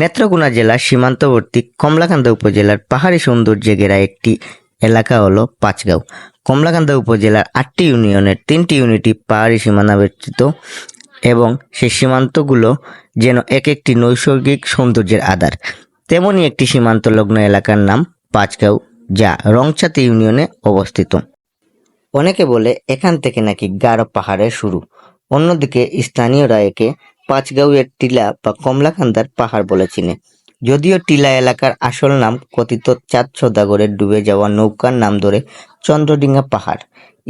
নেত্রকোনা জেলার সীমান্তবর্তী কমলাকান্দা উপজেলার পাহাড়ি সৌন্দর্যে ঘেরা একটি এলাকা হলো পাঁচগাঁও। কমলাকান্দা উপজেলার আটটি ইউনিয়নের তিনটি ইউনিটই পাহাড়ি সীমানা বেষ্টিত এবং সেই সীমান্তগুলো যেন এক একটি নৈসর্গিক সৌন্দর্যের আধার। তেমনই একটি সীমান্তলগ্ন এলাকার নাম পাঁচগাঁও, যা রংচাতি ইউনিয়নে অবস্থিত। অনেকে বলে এখান থেকে নাকি গাঢ় পাহাড়ের শুরু। অন্যদিকে স্থানীয়রা একে পাঁচগাঁওয়ের টিলা বা কমলাকান্দার পাহাড় বলে চিনে। যদিও টিলা এলাকার আসল নাম কথিত চাঁদ সদাগরের ডুবে যাওয়া নৌকার নাম ধরে চন্দ্রডিঙ্গা পাহাড়।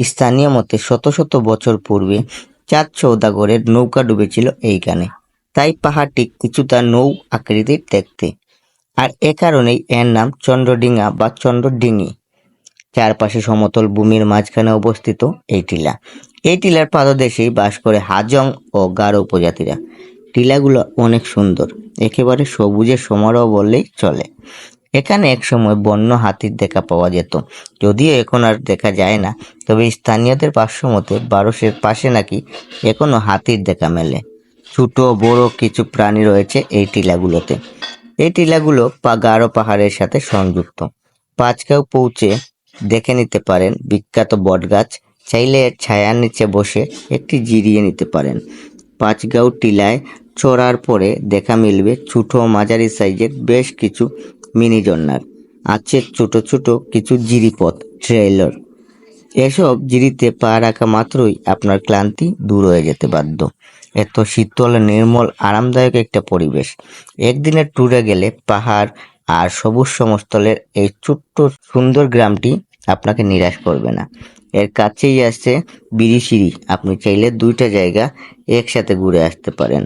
স্থানীয় মতে শত শত বছর পূর্বে চাঁদ সৌদাগরের নৌকা ডুবেছিল এইখানে। তাই পাহাড়টি কিছুটা নৌ আকৃতির দেখতে। আর এ কারণেই এর নাম চন্দ্রডিঙ্গা বা চন্দ্রডিঙ্গি চারপাশে সমতল ভূমির মাঝখানে অবস্থিত এই টিলা। এই টিলার পাদদেশেই বাস করে হাজং ও গারো উপজাতিরা। টিলাগুলো অনেক সুন্দর, একেবারে সবুজের সমারোহ বললেই চলে। এখানে একসময় বন্য হাতির দেখা পাওয়া যেত। যদিও এখন আর দেখা যায় না, তবে স্থানীয়দের ভাষ্য মতে বারোশের পাশে নাকি এখনও হাতির দেখা মেলে। ছোট, বড় কিছু প্রাণী রয়েছে এই টিলাগুলোতে। এই টিলাগুলো গারো পাহাড়ের সাথে সংযুক্ত। পাঁচগাঁও পৌঁছে দেখে নিতে পারেন। বিখ্যাত বটগাছ, চাইলে এর ছায়ার নিচে বসে একটি জিরিয়ে নিতে পারেন। পাঁচগাঁও টিলায় চড়ার পরে দেখা মিলবে ছোটো মাঝারি সাইজের বেশ কিছু মিনি জন্নার আছে ছোট ছোট কিছু জিরিপথ, ট্রেইলার। এসব জিরিতে পা রাখা মাত্রই আপনার ক্লান্তি দূর হয়ে যেতে বাধ্য। এত শীতল, নির্মল, আরামদায়ক একটা পরিবেশ। একদিনের ট্যুরে গেলে পাহাড় আর সবুজ সমস্থলের এই ছোট্ট সুন্দর গ্রামটি আপনাকে নিরাশ করবে না। এর কাছেই আছে বিরিশিরি আপনি চাইলে দুইটা জায়গা একসাথে ঘুরে আসতে পারেন।